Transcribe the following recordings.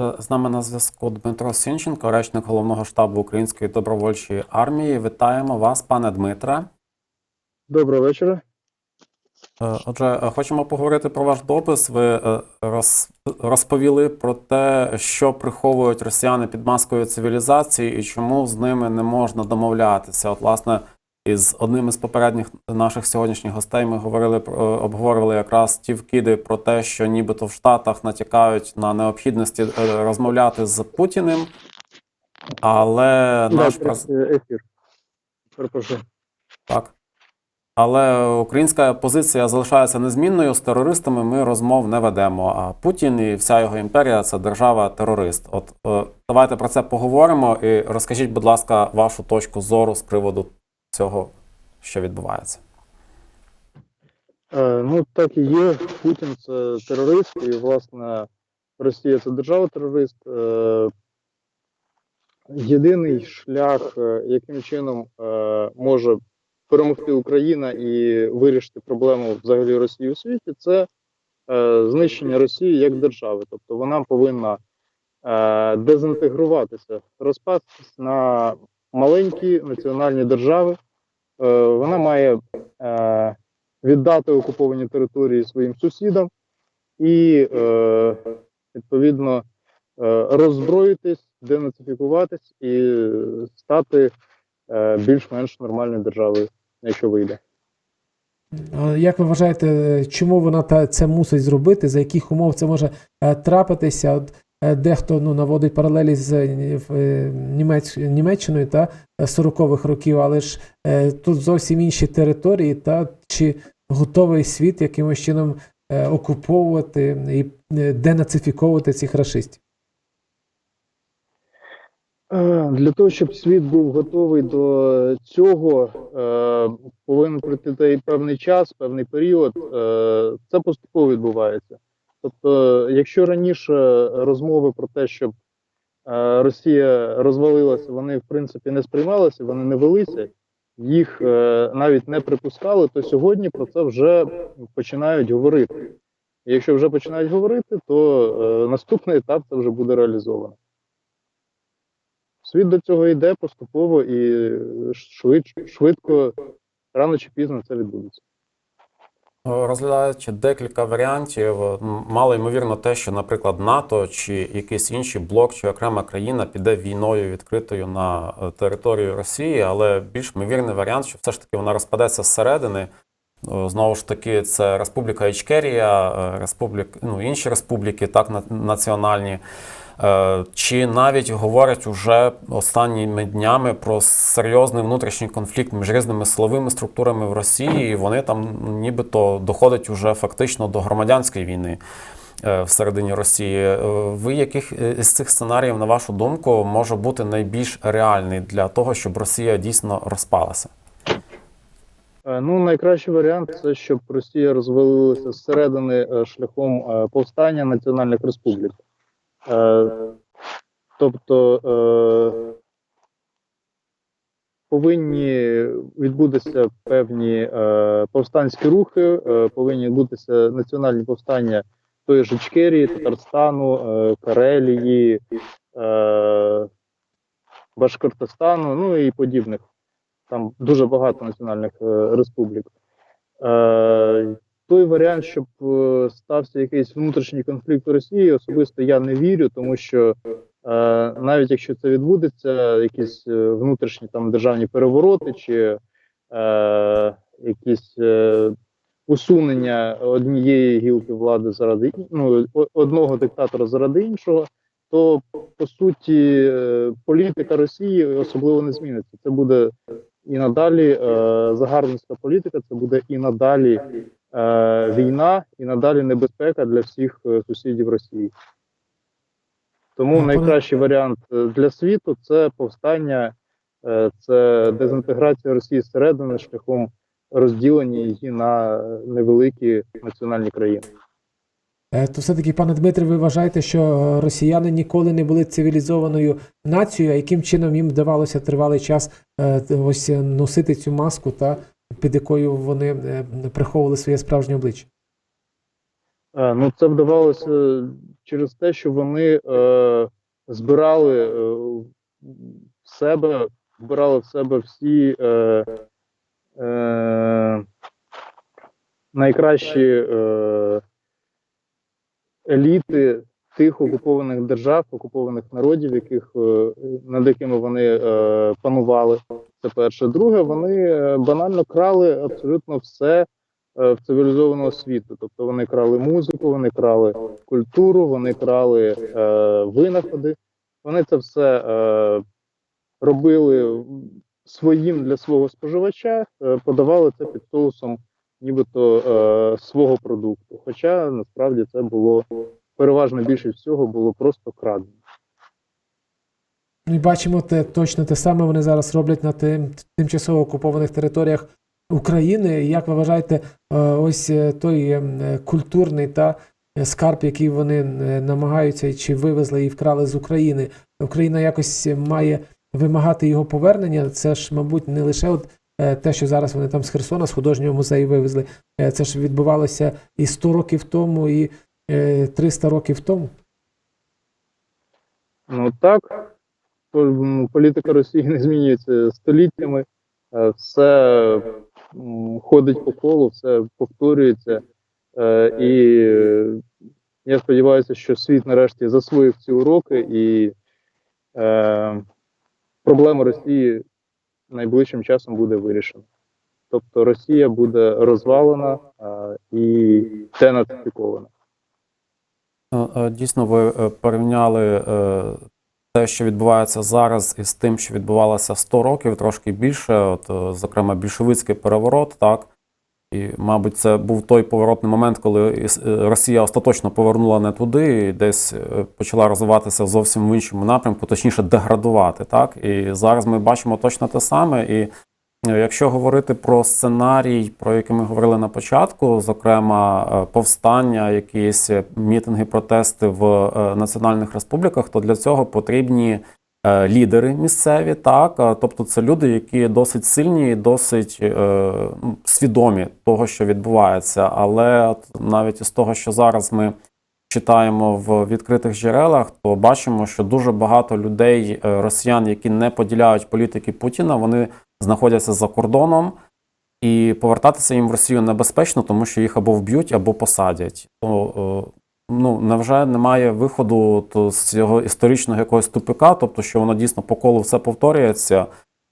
Е, З нами на зв'язку Дмитро Сінченко, речник головного штабу Української добровольчої армії. Вітаємо вас, пане Дмитре. Доброго вечора. Е, Отже, е, хочемо поговорити про ваш допис. Ви розповіли про те, що приховують росіяни під маскою цивілізації і чому з ними не можна домовлятися. От, власне, із одним із попередніх наших сьогоднішніх гостей ми говорили обговорювали якраз ті вкиди про те, що нібито в Штатах натякають на необхідності е, розмовляти з Путіним. Але наш Да, е, ефір. Перепрошую. Так. Але українська позиція залишається незмінною. З терористами ми розмов не ведемо. А Путін і вся його імперія це держава-терорист. От е, давайте про це поговоримо і розкажіть, будь ласка, вашу точку зору з приводу цього, що відбувається. Е, ну, так і є. Путін це терорист, і, власне, Росія це держава-терорист. Е, єдиний шлях, е, яким чином може перемогти Україна і вирішити проблему взагалі Росії у світі, це знищення Росії як держави. Тобто вона повинна дезінтегруватися, розпастись на маленькі національні держави. Е, вона має е, віддати окуповані території своїм сусідам і е, відповідно роззброїтись, денацифікуватись і стати більш-менш нормальною державою, якщо вийде. Як ви вважаєте, чому вона це мусить зробити? За яких умов це може трапитися? Дехто ну, наводить паралелі з е, е, Німець, Німеччиною та е, 40-х років, але ж е, тут зовсім інші території, та чи готовий світ якимось чином е, окуповувати і е, денацифіковувати цих рашистів? Е, Для того, щоб світ був готовий до цього, е, повинен пройти певний час, певний період. Е, Це поступово відбувається. Тобто, якщо раніше розмови про те, щоб е, Росія розвалилася, вони в принципі не сприймалися, вони не велися, їх е, навіть не припускали, то сьогодні про це вже починають говорити. Якщо вже починають говорити, то е, наступний етап це вже буде реалізовано. Світ до цього йде поступово і швидко, швидко, рано чи пізно це відбудеться. Е, Розглядаючи декілька варіантів, мало ймовірно те, що, наприклад, НАТО чи якийсь інший блок чи окрема країна піде війною відкритою на е, територію Росії, але більш ймовірний варіант, що все ж таки вона розпадеться зсередини. Е, Знову ж таки, це Республіка Ічкерія, е, республік, ну, інші республіки, так, національні. Е, Чи навіть говорять уже останніми днями про серйозний внутрішній конфлікт між різними силовими структурами в Росії, і вони там нібито доходять уже фактично до громадянської війни е, всередині Росії. Е, Ви яких із цих сценаріїв, на вашу думку, може бути найбільш реальний для того, щоб Росія дійсно розпалася? Ну, найкращий варіант це щоб Росія розвалилася зсередини шляхом повстання національних республік. Е, Тобто е, повинні відбутися певні е, повстанські рухи, повинні відбутися національні повстання тої ж Ічкерії, Татарстану, Карелії, Башкортостану, ну і подібних. Там дуже багато національних республік. Той варіант, щоб е, стався якийсь внутрішній конфлікт у Росії, особисто я не вірю, тому що е, навіть якщо це відбудеться, якісь е, внутрішні там державні перевороти чи е, якісь е, усунення однієї гілки влади заради ну, одного диктатора заради іншого, то по суті е, політика Росії особливо не зміниться. Це буде і надалі е, загарбницька політика, це буде і надалі війна, і надалі небезпека для всіх е, сусідів Росії. Тому Ну, найкращий варіант е, для світу це повстання, е, це дезінтеграція Росії зсередини шляхом розділення її на е, невеликі національні країни. Е, То все-таки, пане Дмитре, ви вважаєте, що е, росіяни ніколи не були цивілізованою нацією, а яким чином їм вдавалося тривалий час е, ось е, носити цю маску, та під якою вони е, приховували своє справжнє обличчя? Е, Ну, це вдавалося через те, що вони е, збирали е, в себе, вбирали в себе всі е, е, найкращі е, еліти тих окупованих держав, окупованих народів, яких, е, над якими вони е, панували. Це перше. Друге, вони е, банально крали абсолютно все в цивілізованого світу. Тобто вони крали музику, вони крали культуру, вони крали винаходи. Вони це все робили своїм для свого споживача, подавали це під соусом нібито свого продукту. Хоча насправді це було переважно більшість всього було просто крадено. І бачимо те, точно те саме вони зараз роблять на тим, тимчасово окупованих територіях України. Як ви вважаєте, е, ось е, той е, культурний та скарб, який вони намагаються чи вивезли і вкрали з України, Україна якось має вимагати його повернення. Це ж, мабуть, не лише от те, що зараз вони там з Херсона, з художнього музею вивезли. Це ж відбувалося і 100 років тому, і 300 років тому. Ну так, політика Росії не змінюється століттями, е, все ходить по колу, все повторюється. Е, І я сподіваюся, що світ нарешті засвоїв ці уроки і е, проблема Росії найближчим часом буде вирішена. Тобто Росія буде розвалена і денацифікована. Е, е, Дійсно, ви е, порівняли те, що відбувається зараз, із тим, що відбувалося 100 років, трошки більше. От, зокрема, більшовицький переворот, так. І, мабуть, це був той поворотний момент, коли Росія остаточно повернула не туди, і десь почала розвиватися зовсім в іншому напрямку, точніше, деградувати. Так? І зараз ми бачимо точно те саме. І Якщо говорити про сценарій, про який ми говорили на початку, зокрема е, повстання, якісь е, мітинги, протести в е, національних республіках, то для цього потрібні е, лідери місцеві, так Е, тобто це люди, які досить сильні, і досить е, свідомі того, що відбувається. Але навіть із того, що зараз ми читаємо в відкритих джерелах, то бачимо, що дуже багато людей, е, росіян, які не поділяють політики Путіна, вони знаходяться за кордоном, і повертатися їм в Росію небезпечно, тому що їх або вб'ють, або посадять. То, е, ну, невже немає виходу то, з цього історичного якогось тупика, тобто, що воно дійсно по колу все повторюється.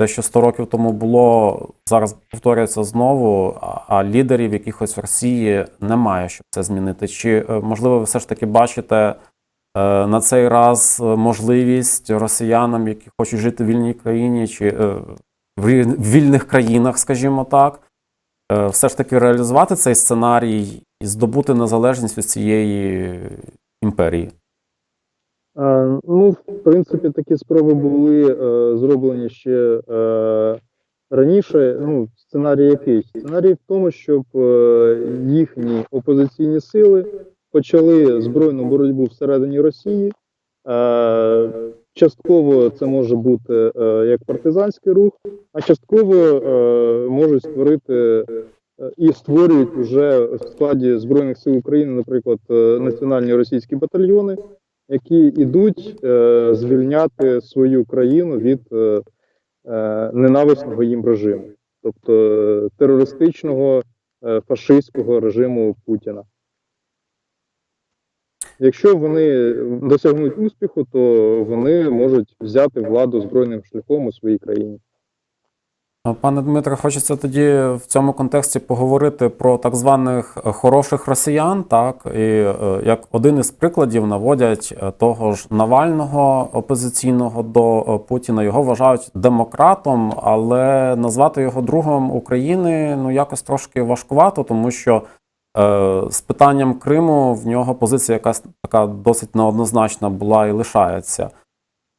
Те, що 100 років тому було, зараз повторюється знову, а, лідерів якихось в Росії немає, щоб це змінити. Чи е, можливо ви все ж таки бачите е, на цей раз можливість росіянам, які хочуть жити в вільній країні, чи в вільних країнах, скажімо так, е, все ж таки реалізувати цей сценарій і здобути незалежність від цієї імперії? Е, Ну, в принципі, такі спроби були е, зроблені ще раніше. Ну, сценарій який? Сценарій в тому, щоб їхні опозиційні сили почали збройну боротьбу всередині Росії. Частково це може бути е, як партизанський рух, а частково е, можуть створити е, і створюють вже в складі Збройних сил України, наприклад, національні російські батальйони які йдуть звільняти свою країну від ненависного їм режиму, тобто терористичного фашистського режиму Путіна. Якщо вони досягнуть успіху, то вони можуть взяти владу збройним шляхом у своїй країні. Пане Дмитре, хочеться тоді в цьому контексті поговорити про так званих е, хороших росіян, так і е, як один із прикладів наводять е, того ж Навального опозиційного до Путіна. Його вважають демократом, але назвати його другом України ну якось трошки важкувато, тому що з питанням Криму в нього позиція якась така досить неоднозначна була і лишається.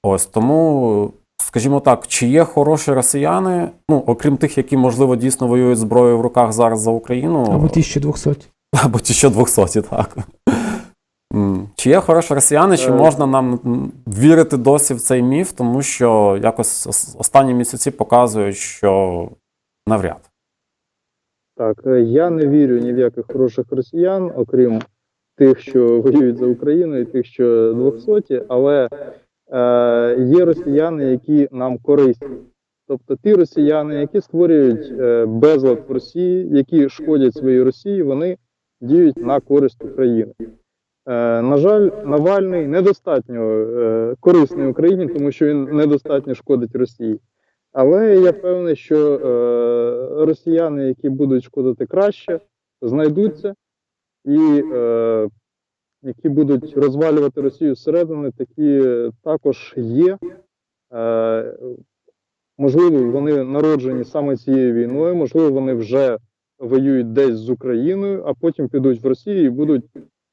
Ось тому скажімо так, чи є хороші росіяни, ну окрім тих, які можливо дійсно воюють зброєю в руках зараз за Україну, Або 1200. або ті, що 200, так. Чи є хороші росіяни, чи Е. можна нам вірити досі в цей міф, тому що якось останні місяці показують, що навряд. Так, е, я не вірю ні в яких хороших росіян, окрім тих, що воюють за Україну, і тих, що 200, але е, є росіяни, які нам корисні. Тобто ті росіяни, які створюють е, безлад в Росії, які шкодять своїй Росії, вони діють на користь України. Е, на жаль, Навальний недостатньо е, корисний Україні, тому що він недостатньо шкодить Росії. Але я впевнений, що е, росіяни, які будуть шкодити краще, знайдуться і е, які будуть розвалювати Росію зсередини, такі також є. Е, можливо, вони народжені саме цією війною, можливо, вони вже воюють десь з Україною, а потім підуть в Росію і будуть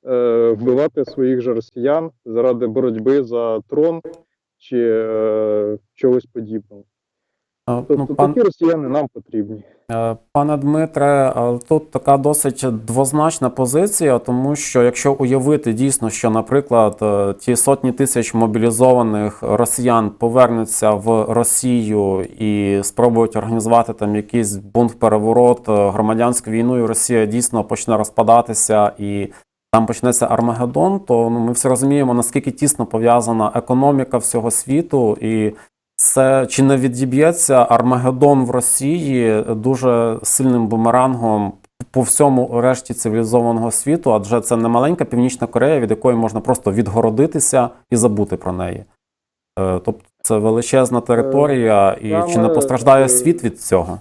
е, вбивати своїх же росіян заради боротьби за трон чи е, чогось подібного. Е, Тобто ну, пан, такі росіяни нам потрібні. Е, Пане Дмитре, е, тут така досить двозначна позиція, тому що якщо уявити дійсно, що, наприклад, е, ті сотні тисяч мобілізованих росіян повернуться в Росію і спробують організувати там якийсь бунт, переворот, громадянську війну, і Росія дійсно почне розпадатися і там почнеться Армагеддон, то ну, ми всі розуміємо, наскільки тісно пов'язана економіка всього світу і. Це чи не відіб'ється Армагеддон в Росії дуже сильним бумерангом по всьому решті цивілізованого світу, адже це не маленька Північна Корея, від якої можна просто відгородитися і забути про неї. Е, Тобто це величезна територія, і чи не постраждає е, світ від цього?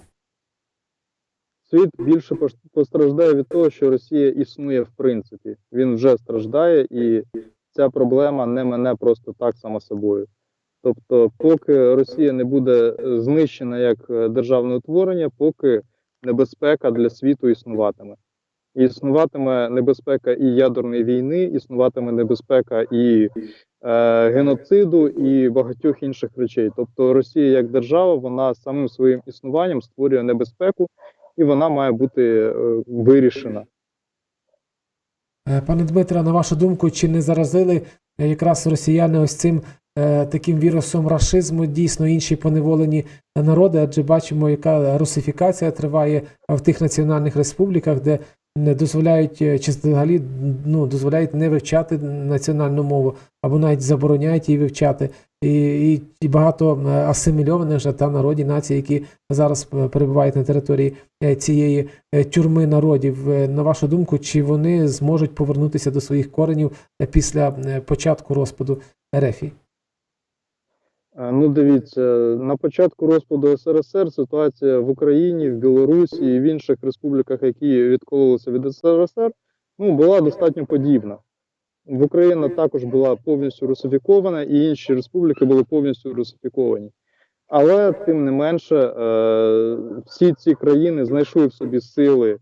Світ більше постраждає від того, що Росія існує в принципі. Він вже страждає, і ця проблема не мене просто так само собою. Тобто, поки Росія не буде знищена як е, державне утворення, поки небезпека для світу існуватиме. Існуватиме небезпека і ядерної війни, існуватиме небезпека і е, геноциду, і багатьох інших речей. Тобто, Росія як держава, вона самим своїм існуванням створює небезпеку, і вона має бути е, вирішена. Е, Пане Дмитре, на вашу думку, чи не заразили е, якраз росіяни ось цим таким вірусом рашизму дійсно інші поневолені народи? Адже бачимо, яка русифікація триває в тих національних республіках, де не дозволяють е, чи взагалі ну, дозволяють не вивчати національну мову або навіть забороняють її вивчати. І, і, і багато е, асимільованих вже та народів націй, які зараз е, перебувають на території е, цієї е, тюрми народів. Е, На вашу думку, чи вони зможуть повернутися до своїх коренів е, після е, початку розпаду Ерефії? Е, Ну, дивіться, на початку розпаду СРСР ситуація в Україні, в Білорусі і в інших республіках, які відкололися від СРСР, ну, була достатньо подібна. В Україна також була повністю русифікована, і інші республіки були повністю русифіковані. Але тим не менше, е, всі ці країни знайшли в собі сили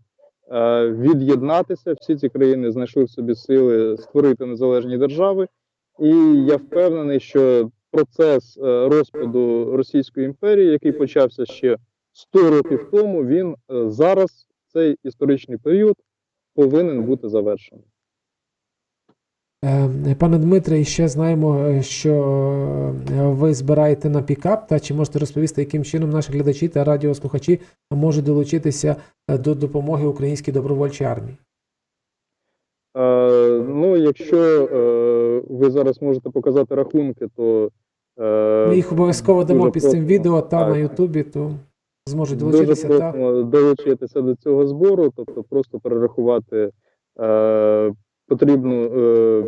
е, від'єднатися, всі ці країни знайшли в собі сили створити незалежні держави. І я впевнений, що процес е, розпаду Російської імперії, який почався ще 100 років тому, він е, зараз, цей історичний період, повинен бути завершений. Е, Пане Дмитре, ще знаємо, е, що ви збираєте на пікап. Та чи можете розповісти, яким чином наші глядачі та радіослухачі можуть долучитися до допомоги українській добровольчій армії? Е, ну, якщо е, ви зараз можете показати рахунки, то Ми їх обов'язково дамо під цим відео та на Ютубі, то зможуть Дуже долучитися. Та. долучитися до цього збору, тобто просто перерахувати е, потрібну е,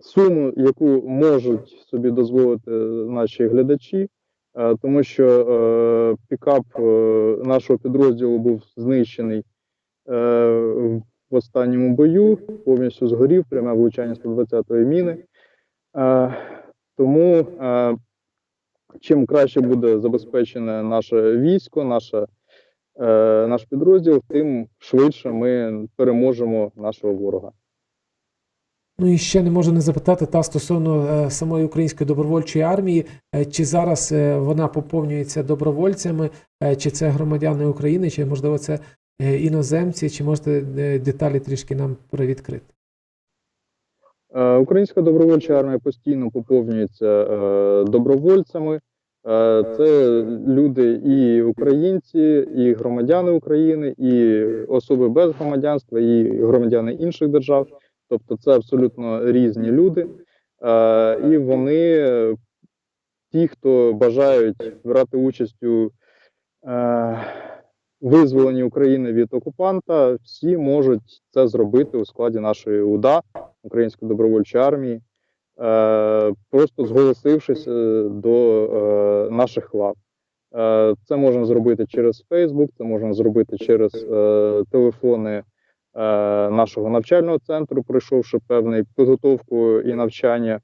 суму, яку можуть собі дозволити наші глядачі, е, тому що е, пікап е, нашого підрозділу був знищений е, в останньому бою, повністю згорів, пряме влучання 120-ї міни. Тому е, чим краще буде забезпечене наше військо, наше, е, наш підрозділ, тим швидше ми переможемо нашого ворога. Ну і ще не можу не запитати та стосовно е, самої української добровольчої армії, е, чи зараз е, вона поповнюється добровольцями, чи це громадяни України, чи можливо це іноземці, чи можете деталі трішки нам привідкрити? Е, Українська добровольча армія постійно поповнюється е, добровольцями. Е, Це люди і українці, і громадяни України, і особи без громадянства, і громадяни інших держав. Тобто це абсолютно різні люди, і вони, ті, хто бажають брати участь у визволенні України від окупанта, всі можуть це зробити у складі нашої УДА, Української добровольчої армії, е, просто зголосившись е, до е, наших лав. Це можна зробити через Facebook, це можна зробити через телефони нашого навчального центру, пройшовши певну підготовку і навчання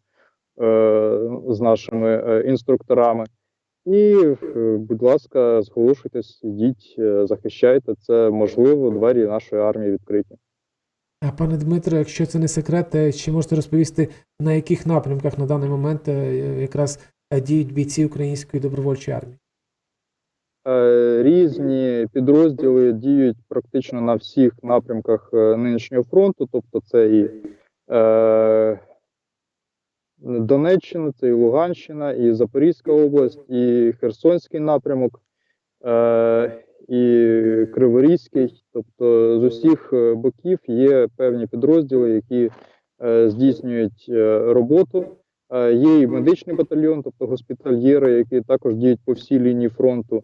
е, з нашими інструкторами. І, е, будь ласка, зголошуйтесь, ідіть, е, захищайте. Це можливо, двері нашої армії відкриті. А пане Дмитро, якщо це не секрет, е, чи можете розповісти, на яких напрямках на даний момент якраз діють бійці української добровольчої армії? Різні підрозділи діють практично на всіх напрямках нинішнього фронту, тобто це і Донеччина, це і Луганщина, і Запорізька область, і Херсонський напрямок, е, і Криворізький. Тобто з усіх е, боків є певні підрозділи, які е, здійснюють е, роботу. Е, Є і медичний батальйон, тобто госпітальєри, які також діють по всій лінії фронту.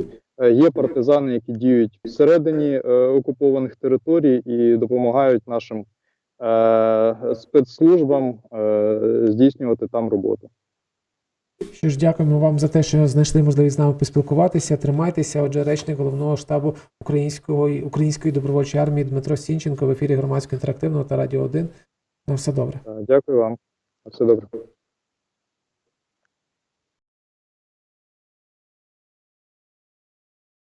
Є партизани, які діють всередині е, окупованих територій і допомагають нашим спецслужбам е, здійснювати там роботу. Що ж, дякуємо вам за те, що знайшли можливість з нами поспілкуватися. Тримайтеся. Отже, речник головного штабу української української добровольчої армії Дмитро Сінченко в ефірі громадського інтерактивного та радіо 1. На все добре. Е, Дякую вам. На Все добре.